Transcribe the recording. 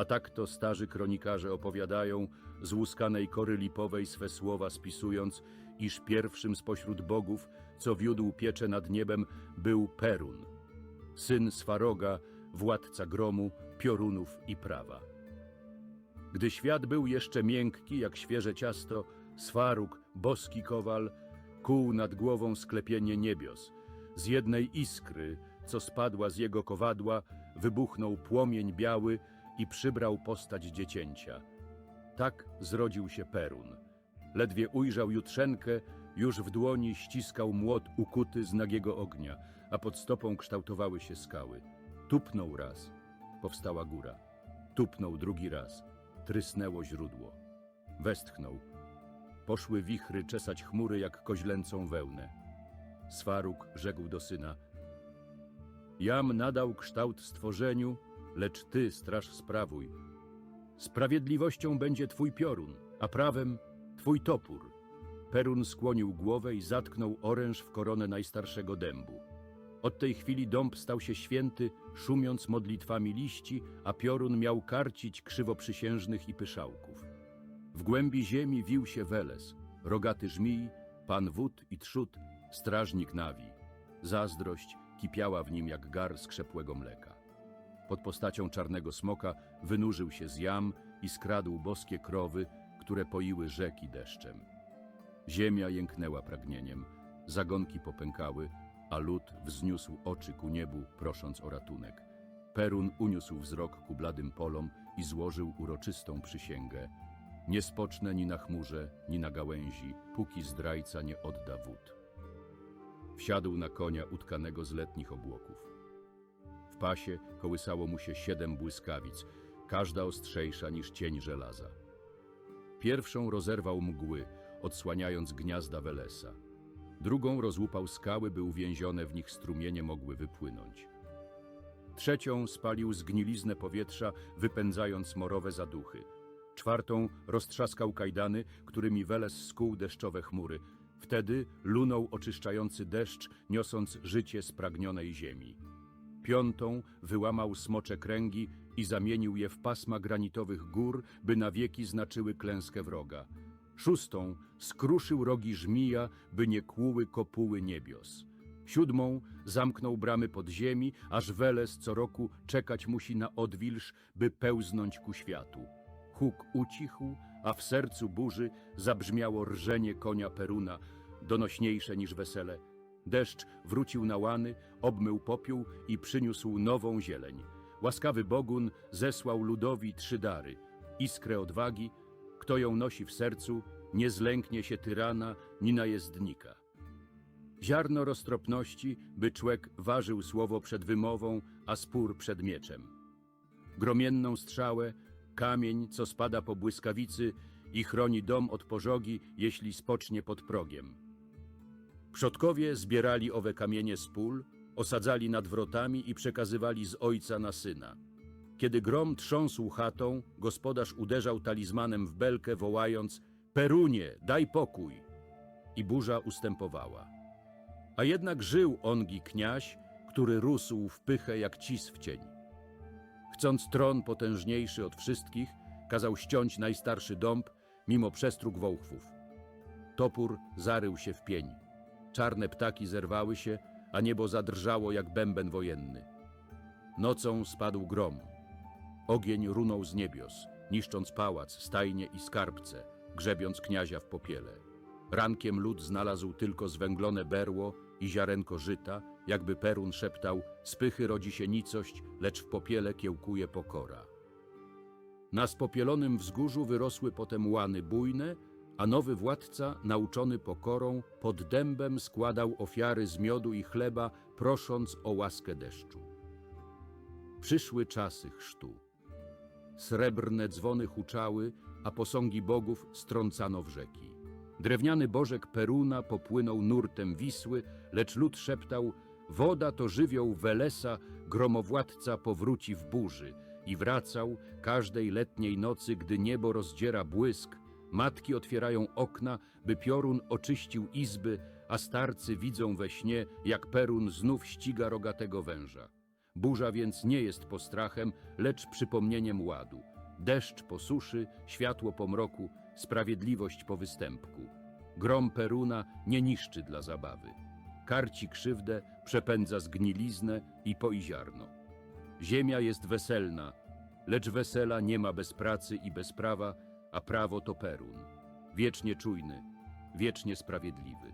A tak to starzy kronikarze opowiadają, z łuskanej kory lipowej swe słowa spisując, iż pierwszym spośród bogów, co wiódł piecze nad niebem, był Perun, syn Swaroga, władca gromu, piorunów i prawa. Gdy świat był jeszcze miękki, jak świeże ciasto, Swaruk, boski kowal, kuł nad głową sklepienie niebios. Z jednej iskry, co spadła z jego kowadła, wybuchnął płomień biały i przybrał postać dziecięcia. Tak zrodził się Perun. Ledwie ujrzał jutrzenkę, już w dłoni ściskał młot ukuty z nagiego ognia, a pod stopą kształtowały się skały. Tupnął raz, powstała góra. Tupnął drugi raz, trysnęło źródło. Westchnął. Poszły wichry czesać chmury jak koźlęcą wełnę. Swaruk rzekł do syna. Jam nadał kształt stworzeniu, lecz ty straż sprawuj. Sprawiedliwością będzie twój piorun, a prawem twój topór. Perun skłonił głowę i zatknął oręż w koronę najstarszego dębu. Od tej chwili dąb stał się święty, szumiąc modlitwami liści, a piorun miał karcić krzywoprzysiężnych i pyszałków. W głębi ziemi wił się Weles, rogaty żmij, pan wód i trzód, strażnik nawi. Zazdrość kipiała w nim jak gar skrzepłego mleka. Pod postacią czarnego smoka wynurzył się z jam i skradł boskie krowy, które poiły rzeki deszczem. Ziemia jęknęła pragnieniem, zagonki popękały, a lud wzniósł oczy ku niebu, prosząc o ratunek. Perun uniósł wzrok ku bladym polom i złożył uroczystą przysięgę. Nie spocznę ni na chmurze, ni na gałęzi, póki zdrajca nie odda wód. Wsiadł na konia utkanego z letnich obłoków. Pasie kołysało mu się siedem błyskawic, każda ostrzejsza niż cień żelaza. Pierwszą rozerwał mgły, odsłaniając gniazda Welesa. Drugą rozłupał skały, by uwięzione w nich strumienie mogły wypłynąć. Trzecią spalił zgniliznę powietrza, wypędzając morowe zaduchy. Czwartą roztrzaskał kajdany, którymi Weles skół deszczowe chmury. Wtedy lunął oczyszczający deszcz, niosąc życie spragnionej ziemi. Piątą wyłamał smocze kręgi i zamienił je w pasma granitowych gór, by na wieki znaczyły klęskę wroga. Szóstą skruszył rogi żmija, by nie kłuły kopuły niebios. Siódmą zamknął bramy podziemi, aż Weles co roku czekać musi na odwilż, by pełznąć ku światu. Huk ucichł, a w sercu burzy zabrzmiało rżenie konia Peruna, donośniejsze niż wesele. Deszcz wrócił na łany, obmył popiół i przyniósł nową zieleń. Łaskawy Bogun zesłał ludowi trzy dary. Iskrę odwagi, kto ją nosi w sercu, nie zlęknie się tyrana ni najezdnika. Ziarno roztropności, by człek ważył słowo przed wymową, a spór przed mieczem. Gromienną strzałę, kamień, co spada po błyskawicy i chroni dom od pożogi, jeśli spocznie pod progiem. Przodkowie zbierali owe kamienie z pól, osadzali nad wrotami i przekazywali z ojca na syna. Kiedy grom trząsł chatą, gospodarz uderzał talizmanem w belkę, wołając Perunie, daj pokój! I burza ustępowała. A jednak żył ongi kniaś, który rósł w pychę jak cis w cień. Chcąc tron potężniejszy od wszystkich, kazał ściąć najstarszy dąb, mimo przestróg wołchwów. Topór zarył się w pień. Czarne ptaki zerwały się, a niebo zadrżało jak bęben wojenny. Nocą spadł grom. Ogień runął z niebios, niszcząc pałac, stajnie i skarbce, grzebiąc kniazia w popiele. Rankiem lud znalazł tylko zwęglone berło i ziarenko żyta, jakby Perun szeptał, z pychy rodzi się nicość, lecz w popiele kiełkuje pokora. Na spopielonym wzgórzu wyrosły potem łany bujne, a nowy władca, nauczony pokorą, pod dębem składał ofiary z miodu i chleba, prosząc o łaskę deszczu. Przyszły czasy chrztu. Srebrne dzwony huczały, a posągi bogów strącano w rzeki. Drewniany bożek Peruna popłynął nurtem Wisły, lecz lud szeptał, woda to żywioł Welesa, gromowładca powróci w burzy i wracał każdej letniej nocy, gdy niebo rozdziera błysk, matki otwierają okna, by piorun oczyścił izby, a starcy widzą we śnie, jak Perun znów ściga rogatego węża. Burza więc nie jest postrachem, lecz przypomnieniem ładu. Deszcz po suszy, światło po mroku, sprawiedliwość po występku. Grom Peruna nie niszczy dla zabawy. Karci krzywdę, przepędza zgniliznę i poi ziarno. Ziemia jest weselna, lecz wesela nie ma bez pracy i bez prawa, a prawo to Perun. Wiecznie czujny, wiecznie sprawiedliwy.